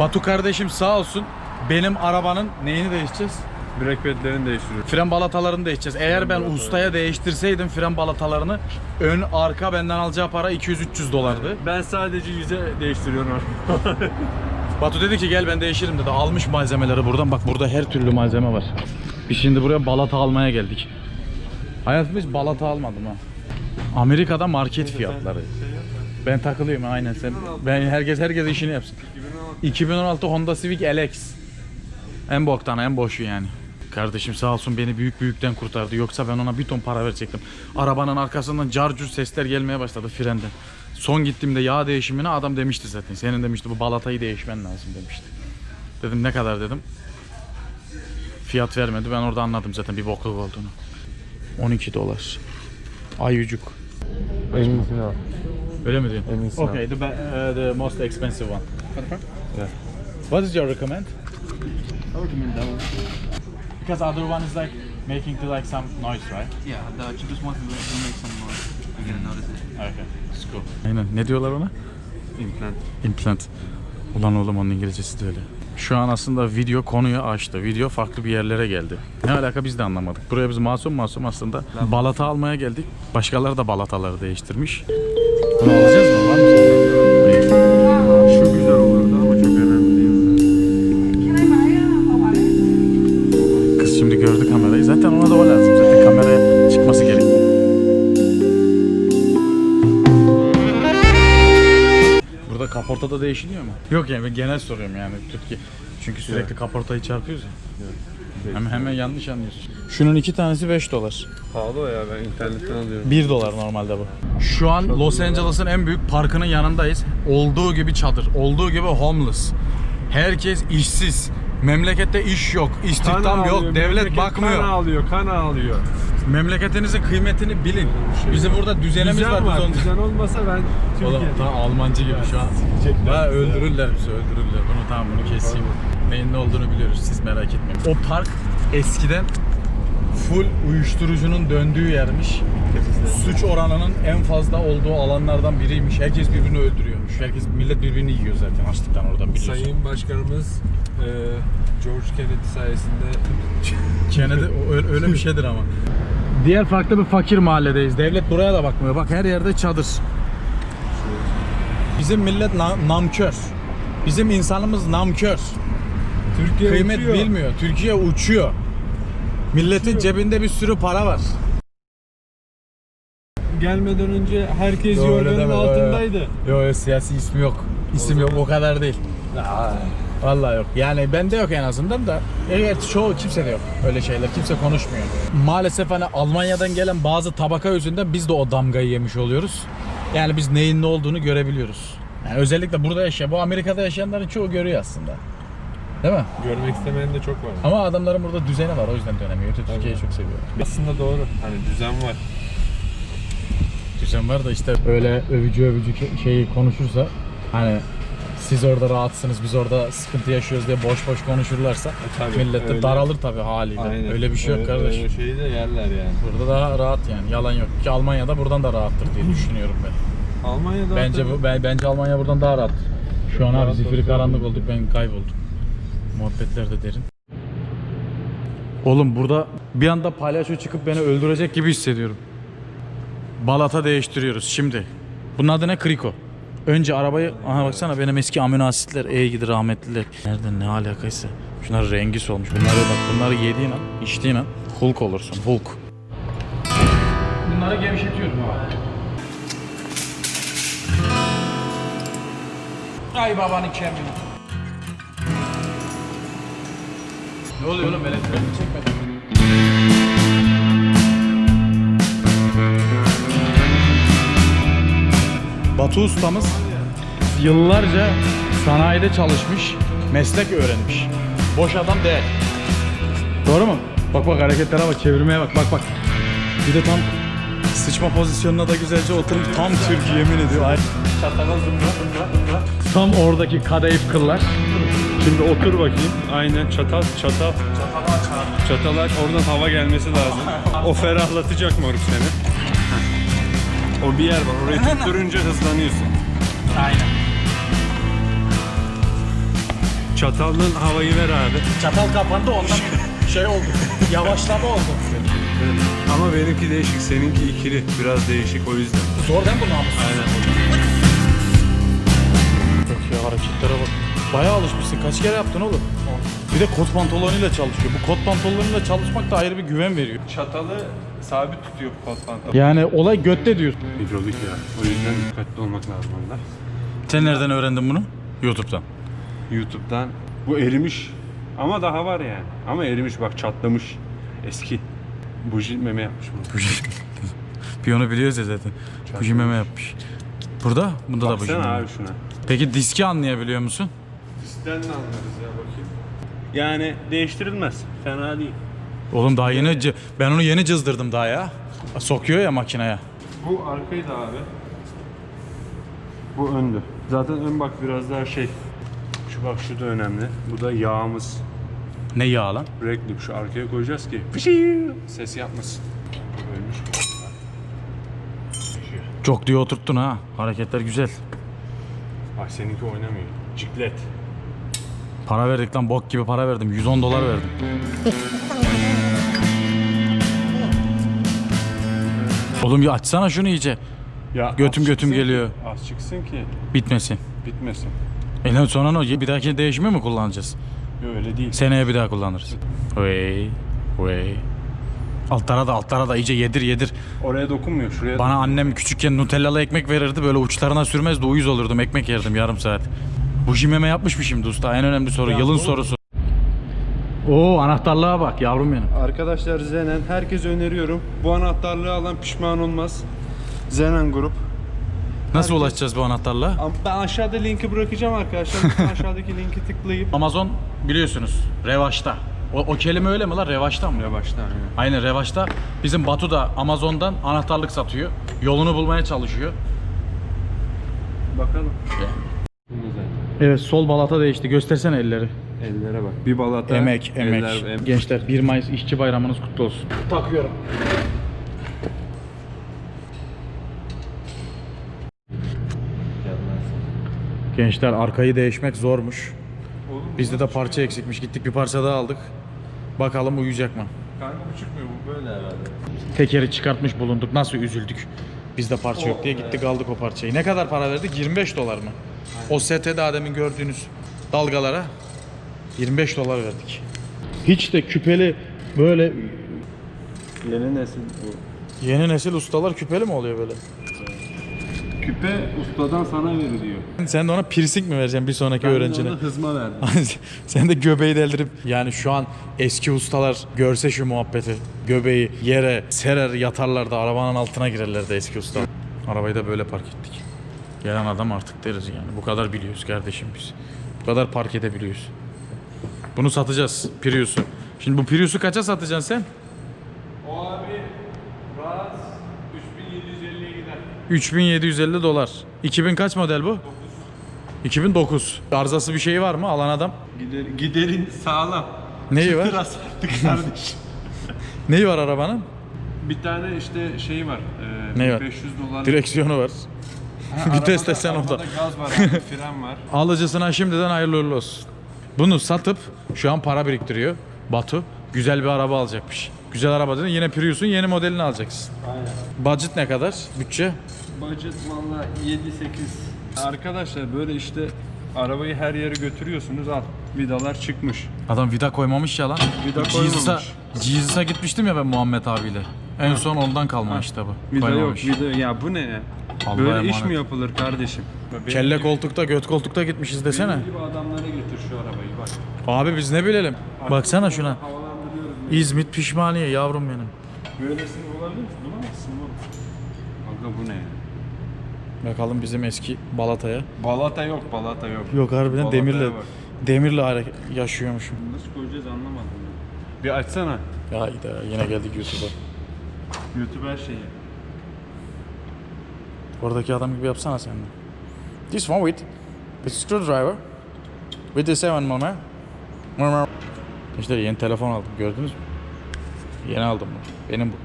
Batu kardeşim sağ olsun benim arabanın neyini değişeceğiz? Brake pedlerini değiştiriyor. Fren balatalarını değişeceğiz. Eğer ben ustaya değiştirseydim fren balatalarını ön arka benden alacağı para 200-300 dolardı. Ben sadece yüze değiştiriyorum. Batu dedi ki gel ben değişirim dedi. Almış malzemeleri buradan. Bak burada her türlü malzeme var. Biz şimdi buraya balata almaya geldik. Hayatımda hiç balata almadım ha. Amerika'da market fiyatları. Ben takılıyorum aynen sen. Ben herkes herkes işini yapsın. 2016 Honda Civic LX. En boktan en boşu yani. Kardeşim sağ olsun beni büyük büyükten kurtardı. Yoksa ben ona bir ton para verecektim. Arabanın arkasından carcur sesler gelmeye başladı frenden. Son gittiğimde yağ değişimine adam demişti zaten. Senin demişti bu balatayı değişmen lazım demişti. Dedim ne kadar dedim. Fiyat vermedi. Ben orada anladım zaten bir bokluk olduğunu. 12 dolar. Ayucuk. Al. Öyle mi diyorsun? Al. Okay, the, be- uh, the most expensive one. Yeah. What is your recommend? I recommend that one. Because other one is like making to like some noise, right? Yeah, the cheapest one will will make some noise. You're gonna notice it. Okay, it's cool. Aynen. Ne diyorlar ona? Implant. Implant. Ulan oğlum onun İngilizcesi de öyle. Şu an aslında video konuyu açtı. Video farklı bir yerlere geldi. Ne alaka biz de anlamadık. Buraya biz masum masum aslında balata almaya geldik. Başkaları da balataları değiştirmiş. Bunu alacağız mı? Var mı? Zaten ona da o lazım. Zaten kameraya çıkması gerek. Burada kaporta da değişiliyor mu? Yok yani ben genel soruyorum yani Türkiye. Çünkü sürekli kaportayı çarpıyoruz ya. Hemen, hemen yanlış anlıyorsun. Şunun iki tanesi 5 dolar. Pahalı ya ben internetten alıyorum. 1 dolar normalde bu. Şu an Los Angeles'ın en büyük parkının yanındayız. Olduğu gibi çadır, olduğu gibi homeless. Herkes işsiz. Memlekette iş yok, istihdam Kan yok, ağlıyor, devlet bakmıyor. Kan ağlıyor, kan ağlıyor. Memleketinizin kıymetini bilin. Bizim burada düzenimiz Düzen var. var. Düzen olmasa ben Oğlum Türkiye'de. tam Almancı gibi şu an. Ha, öldürürler bizi öldürürler. Bunu tamam bunu keseyim. Neyin ne olduğunu biliyoruz siz merak etmeyin. O park eskiden full uyuşturucunun döndüğü yermiş. Suç oranının en fazla olduğu alanlardan biriymiş. Herkes birbirini öldürüyormuş. Herkes millet birbirini yiyor zaten açlıktan orada biliyorsun. Sayın Başkanımız e, George Kennedy sayesinde Kennedy öyle, öyle bir şeydir ama. Diğer farklı bir fakir mahalledeyiz. Devlet buraya da bakmıyor. Bak her yerde çadır. Bizim millet na- namkör. Bizim insanımız namkör. Türkiye Kıymet uçuyor. bilmiyor. Türkiye uçuyor. Milletin cebinde bir sürü para var. Gelmeden önce herkes Yo, yorganın yo, yo. altındaydı. Yok yok siyasi ismi yok. İsim yok o kadar değil. Vallahi yok. Yani bende yok en azından da. Evet çoğu kimse de yok öyle şeyler. Kimse konuşmuyor. Maalesef hani Almanya'dan gelen bazı tabaka yüzünden biz de o damgayı yemiş oluyoruz. Yani biz neyin ne olduğunu görebiliyoruz. Yani özellikle burada yaşayan, bu Amerika'da yaşayanların çoğu görüyor aslında. Değil mi? Görmek istemeyen de çok var. Ama adamların burada düzeni var o yüzden dönemiyor. Yoksa Türkiye'yi çok seviyor. Aslında doğru. Hani düzen var. Düzen var da işte öyle övücü övücü şeyi konuşursa hani siz orada rahatsınız biz orada sıkıntı yaşıyoruz diye boş boş konuşurlarsa tabii, millet de öyle. daralır tabii haliyle. Öyle bir şey yok Öyle- kardeş. Öyle şeyi de yerler yani. Burada daha rahat yani yalan yok ki Almanya'da buradan da rahattır diye düşünüyorum ben. Almanya'da Bence bu ben, bence Almanya buradan daha rahat. Şu an abi zifiri karanlık olduk ben kayboldum. Muhabbetler de derin. Oğlum burada bir anda palyaço çıkıp beni öldürecek gibi hissediyorum. Balata değiştiriyoruz şimdi. Bunun adı ne? Kriko. Önce arabayı... Aha baksana benim eski amino asitler E gidi rahmetliler. Nereden ne alakaysa. Şunlar rengi solmuş. Bunları bak bunları yediğin an, içtiğin an Hulk olursun. Hulk. Bunları gevşetiyorum abi. Ay babanı kemiği. Ne oluyor oğlum elektriğini çekmedin Batu ustamız yıllarca sanayide çalışmış, meslek öğrenmiş. Boş adam değil. Doğru mu? Bak bak hareketlere bak, çevirmeye bak, bak bak. Bir de tam sıçma pozisyonuna da güzelce oturmuş. Tam Türk yemin ediyor. Çatala zımra zımra. Tam oradaki kadayıf kıllar. Şimdi otur bakayım. Aynen çatal çatal. Çatal aç. Oradan hava gelmesi lazım. o ferahlatacak moruk seni. O bir yer var. Orayı tutturunca hızlanıyorsun. Aynen. Çatalın havayı ver abi. Çatal kapandı ondan şey oldu. Yavaşlama oldu. Ama benimki değişik, seninki ikili. Biraz değişik o yüzden. Zor değil mi bu namus? Aynen. Çok ya hareketlere bak. Bayağı alışmışsın. Kaç kere yaptın oğlum? Bir de kot pantolonuyla çalışıyor. Bu kot pantolonuyla çalışmak da ayrı bir güven veriyor. Çatalı sabit tutuyor kot pantolon. Yani olay götte diyorsun. Hidrolik ya. O yüzden dikkatli olmak lazım onda. Sen nereden öğrendin bunu? YouTube'dan. YouTube'dan. Bu erimiş. Ama daha var yani. Ama erimiş bak çatlamış. Eski. Buji meme yapmış bunu. Piyano biliyoruz ya zaten. Buji meme yapmış. Burada? Bunda da buji Baksana meme. abi şuna. Peki diski anlayabiliyor musun? Bizden ne anlarız ya bakayım. Yani değiştirilmez. Fena değil. Oğlum daha yeni cı- ben onu yeni cızdırdım daha ya. Sokuyor ya makineye. Bu arkaydı abi. Bu öndü. Zaten ön bak biraz daha şey. Şu bak şu da önemli. Bu da yağımız. Ne yağ lan? Reklip şu arkaya koyacağız ki fışığı ses yapmasın. Ölmüş. Çok diye oturttun ha. Hareketler güzel. Ay seninki oynamıyor. Ciklet. Para verdik lan bok gibi para verdim. 110 dolar verdim. Oğlum bir açsana şunu iyice. Ya Götüm götüm geliyor. Ki, az çıksın ki Bitmesin. bitmesin. E lan sonra ne olacak? Bir dahaki değişimi mi kullanacağız? Yok öyle değil. Seneye bir daha kullanırız. Vey. Vey. Altlara da altlara da iyice yedir yedir. Oraya dokunmuyor. Şuraya Bana annem küçükken nutellalı ekmek verirdi. Böyle uçlarına sürmezdi. Uyuz olurdum. Ekmek yerdim yarım saat. Bu jimeme yapmış mı şimdi usta? En önemli soru. Ya Yılın bu- sorusu. Oo anahtarlığa bak yavrum benim. Arkadaşlar Zenen herkese öneriyorum. Bu anahtarlığı alan pişman olmaz. Zenen grup. Nasıl ulaşacağız bu anahtarlığa? Ama Ben aşağıda linki bırakacağım arkadaşlar. Lütfen aşağıdaki linki tıklayıp Amazon biliyorsunuz revaçta. O, o kelime öyle mi lan revaçta mı? baştan yani. Aynen revaçta. Bizim Batu da Amazon'dan anahtarlık satıyor. Yolunu bulmaya çalışıyor. Bakalım. Evet sol balata değişti. Göstersene elleri. Ellere bak. Bir balata. Emek, emek. eller- em- Gençler 1 Mayıs işçi bayramınız kutlu olsun. Takıyorum. Gençler arkayı değişmek zormuş. Bizde de parça eksikmiş. Gittik bir parça daha aldık. Bakalım uyuyacak mı? Kanka bu çıkmıyor bu böyle herhalde. Tekeri çıkartmış bulunduk. Nasıl üzüldük. Bizde parça yok diye gittik aldık o parçayı. Ne kadar para verdik? 25 dolar mı? O sete daha demin gördüğünüz dalgalara 25 dolar verdik. Hiç de küpeli böyle Yeni nesil bu. yeni nesil ustalar küpeli mi oluyor böyle? Küpe ustadan sana veriliyor. Sen de ona piercing mi vereceksin bir sonraki öğrencine? Ona hızma verdim. Sen de göbeği deldirip yani şu an eski ustalar görse şu muhabbeti göbeği yere serer yatarlar da arabanın altına girerler de eski usta. Arabayı da böyle park ettik. Gelen adam artık deriz yani. Bu kadar biliyoruz kardeşim biz. Bu kadar park edebiliyoruz. Bunu satacağız Prius'u. Şimdi bu Prius'u kaça satacaksın sen? O abi rahat 3750'ye gider. 3750 dolar. 2000 kaç model bu? 2009. Arızası bir şey var mı alan adam? Gider, giderin sağlam. Neyi var? Çıtır. Neyi var arabanın? Bir tane işte şey var. E, Ne var? 500 dolar. Direksiyonu var. Ha, vites arabada- desen o da. arabada gaz var abi, fren var. Alıcısına şimdiden hayırlı uğurlu olsun. Bunu satıp şu an para biriktiriyor Batu. Güzel bir araba alacakmış. Güzel araba dedin yine Prius'un yeni modelini alacaksın. Aynen. Budget ne kadar? Bütçe? Budget valla 7-8. Arkadaşlar böyle işte arabayı her yere götürüyorsunuz al. Vidalar çıkmış. Adam vida koymamış ya lan. Vida Jesus'a, koymamış. Jesus'a gitmiştim ya ben Muhammed abiyle. En son ondan kalma işte bu. Vida yok Koymamış. vida ya bu ne ya? Allah'a Böyle iş emanet. mi yapılır kardeşim? Kelle koltukta, göt koltukta gitmişiz desene. Benim gibi şu arabayı bak. Abi biz ne bilelim. Baksana şuna. Havalandırıyoruz. İzmit pişmaniye yavrum benim. Böylesini bulabilir misin? Bulamazsın oğlum. Bu ne? Bakalım bizim eski Balata'ya. Balata yok, balata yok. Yok harbiden Balata'ya demirle bak. demirle yaşıyormuşum. Nasıl koyacağız anlamadım ben. Bir açsana. Ya iyi de yine geldik YouTube'a. YouTube her şeyi. Oradaki adam gibi yapsana sen de. This one with the screwdriver with the 7 mm. mm. İşte yeni telefon aldım gördünüz mü? Yeni aldım bunu. Benim bu.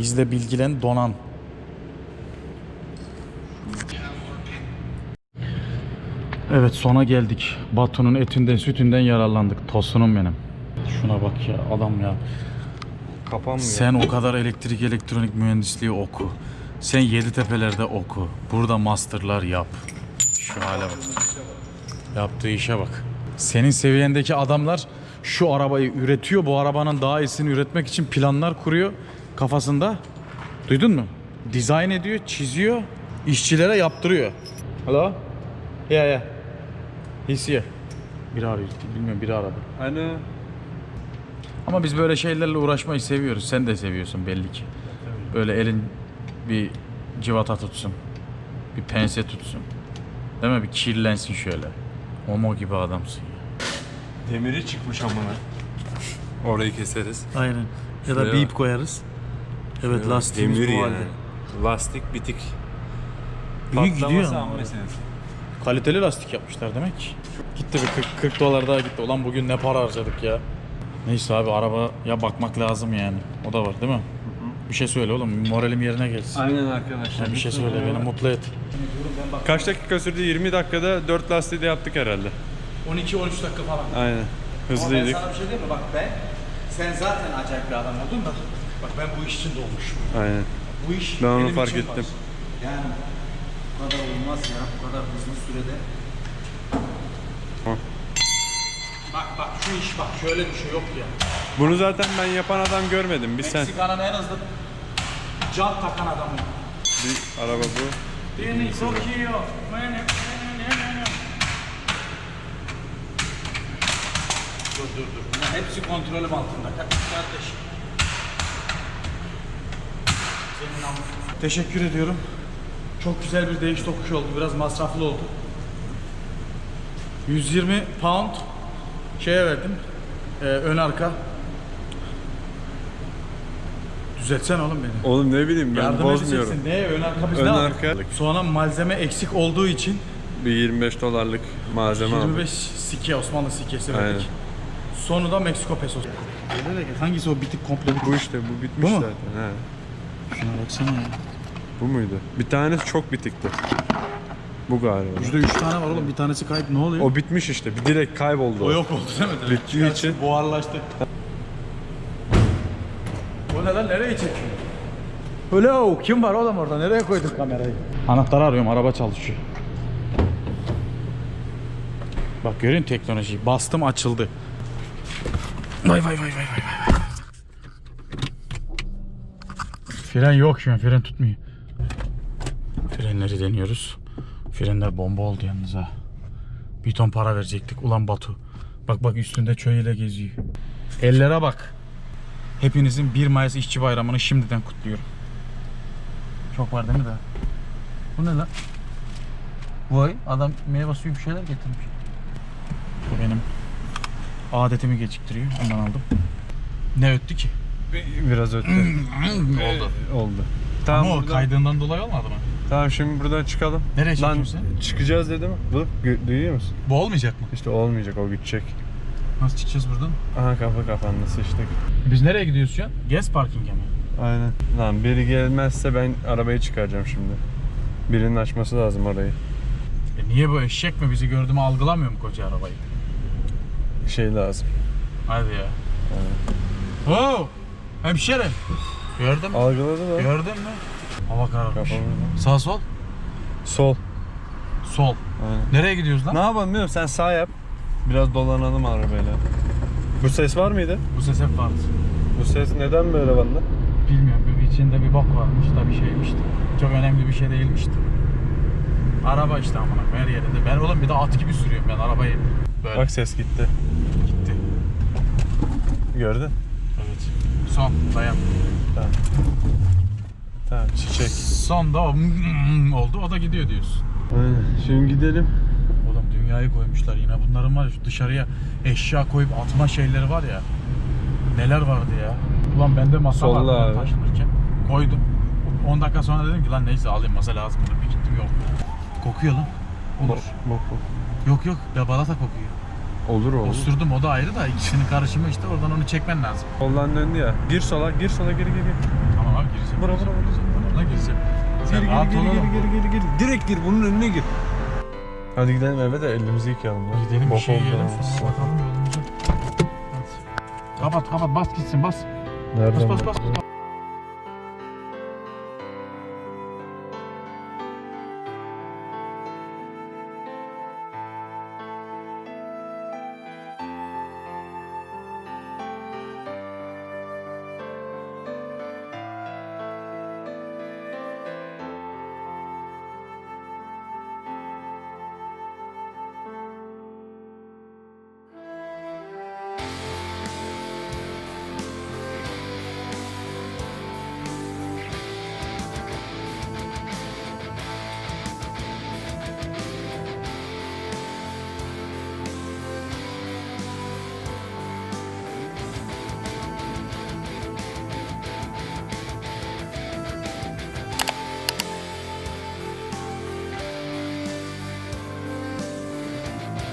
İzle bilgilen donan. Evet sona geldik. Batu'nun etinden sütünden yararlandık. Tosunum benim. Şuna bak ya adam ya. Kapanmıyor. Sen o kadar elektrik elektronik mühendisliği oku. Sen Yeditepe'lerde oku. Burada masterlar yap. Şu hale bak. Yaptığı işe bak. Senin seviyendeki adamlar şu arabayı üretiyor. Bu arabanın daha iyisini üretmek için planlar kuruyor kafasında. Duydun mu? Dizayn ediyor, çiziyor, işçilere yaptırıyor. Hello? Yeah, yeah. He's here. Biri arıyor. Bilmiyorum biri aradı. Hani Ama biz böyle şeylerle uğraşmayı seviyoruz. Sen de seviyorsun belli ki. Böyle elin bir civata tutsun. Bir pense tutsun. Değil mi? Bir kirlensin şöyle. Homo gibi adamsın ya. demiri çıkmış amına. Orayı keseriz. Aynen. Ya da bip koyarız. Evet Demir yani. Lastik bitik. İyi gidiyor ama. meselesi. Kaliteli lastik yapmışlar demek ki. Gitti bir 40, 40 dolar daha gitti. Ulan bugün ne para harcadık ya. Neyse abi arabaya bakmak lazım yani. O da var değil mi? Bir şey söyle oğlum. Moralim yerine gelsin. Aynen arkadaşlar. Ya bir şey söyle beni mutlu et. Kaç dakika sürdü? 20 dakikada 4 lastiği de yaptık herhalde. 12-13 dakika falan. Aynen. Hızlıydık. sana bir şey diyeyim mi? Bak ben, sen zaten acayip bir adam oldun da. Bak ben bu iş için doğmuşum. Aynen. Bu iş Ben onu benim fark için ettim. var. Yani bu kadar olmaz ya, bu kadar hızlı sürede. Tamam. Bak bak şu iş bak şöyle bir şey yok ya. Bunu zaten ben yapan adam görmedim. Bir sen. Meksika'nın en hızlı can takan adamı. Bir araba bu. Beni sokuyor. Dur dur dur. Bunların hepsi kontrolüm altında. Kardeş. Senin namusun. Teşekkür ediyorum. Çok güzel bir değiş tokuş oldu. Biraz masraflı oldu. 120 pound şeye verdim. Ee, ön arka. Düzeltsen oğlum beni. Oğlum ne bileyim ben Yardım bozmuyorum. edeceksin. Neye? Ön arka biz Ön ne arka. Sonra malzeme eksik olduğu için Bir 25 dolarlık malzeme aldım. 25 sike Osmanlı sikesi Aynen. verdik. Sonu da Meksiko pesosu. Hangisi o bitik komple bitik? Bu işte bu bitmiş Bu mu? zaten. He. Şuna baksana ya. Bu muydu? Bir tanesi çok bitikti. Bu galiba. Yüzde üç tane var oğlum bir tanesi kayıp ne oluyor? O bitmiş işte. Bir direkt kayboldu. O yok oldu değil mi? Direkt Bittiği çıkarttı, için. Buharlaştı. Bu ne lan nereye çekiyor? Hello kim var oğlum orada nereye koydun kamerayı? Anahtarı arıyorum araba çalışıyor. Bak musun teknolojiyi? Bastım açıldı. Vay vay vay vay vay. Fren yok şu an fren tutmuyor. Frenleri deniyoruz. Frenler bomba oldu yalnız ha. Bir ton para verecektik. Ulan Batu. Bak bak üstünde çöyle geziyor. Ellere bak. Hepinizin 1 Mayıs İşçi Bayramı'nı şimdiden kutluyorum. Çok var değil mi daha? Bu ne lan? Vay adam meyve suyu bir şeyler getirmiş. Bu benim adetimi geciktiriyor. Ondan aldım. Ne öttü ki? Biraz öttü. Oldu. Oldu. Ama Tamam, o buradan- kaydığından dolayı olmadı mı? Tamam şimdi buradan çıkalım. Nereye Lan çekiyorsun çıkacağız dedim. Bu duyuyor musun? Bu olmayacak mı? İşte olmayacak o gidecek. Nasıl çıkacağız buradan? Aha kafa kapandı sıçtık. Biz nereye gidiyoruz şu an? Guest parking'e mi? Aynen. Lan biri gelmezse ben arabayı çıkaracağım şimdi. Birinin açması lazım orayı. E niye bu eşek mi bizi gördü mü algılamıyor mu koca arabayı? Şey lazım. Hadi ya. Oo! Hemşerim. Gördün mü? Algıladı da. Gördün mü? Hava kararmış. Kafamızda. Sağ sol. Sol. Sol. Aynen. Nereye gidiyoruz lan? Ne yapalım bilmiyorum sen sağ yap. Biraz dolanalım arabayla. Bu ses var mıydı? Bu ses hep vardı. Bu ses neden böyle bende? Bilmiyorum bir içinde bir bok varmış da bir şeymişti. Çok önemli bir şey değilmişti. Araba işte amına her yerinde. Ben oğlum bir de at gibi sürüyorum ben arabayı. Böyle Bak ses gitti. gitti. Gördün? Evet. Son dayan. Tamam. Tamam çiçek. Son da o oldu o da gidiyor diyorsun. Aynen. Şimdi gidelim. Oğlum dünyayı koymuşlar yine. Bunların var ya şu dışarıya eşya koyup atma şeyleri var ya. Neler vardı ya. Ulan bende masa Solla vardı abi. taşınırken. Koydum. 10 dakika sonra dedim ki lan neyse alayım masa lazım. Bir gittim yok. Kokuyor lan. Olur. Bok, bok, bok. Yok yok ya balata kokuyor. Olur olur. Osurdum o da ayrı da ikisinin karışımı işte oradan onu çekmen lazım. Soldan döndü ya. Gir sola, gir sola, geri geri. Bura, bura, bura. Buna gireceğim. Sen Geri rahat geri ol geri oğlum. geri geri geri geri. Direkt gir bunun önüne gir. Hadi gidelim eve de elimizi yıkayalım ya. Gidelim bir şey yiyelim sonra bakalım yolumuza. Kapat kapat bas gitsin bas. Nereden? Bas bas bas.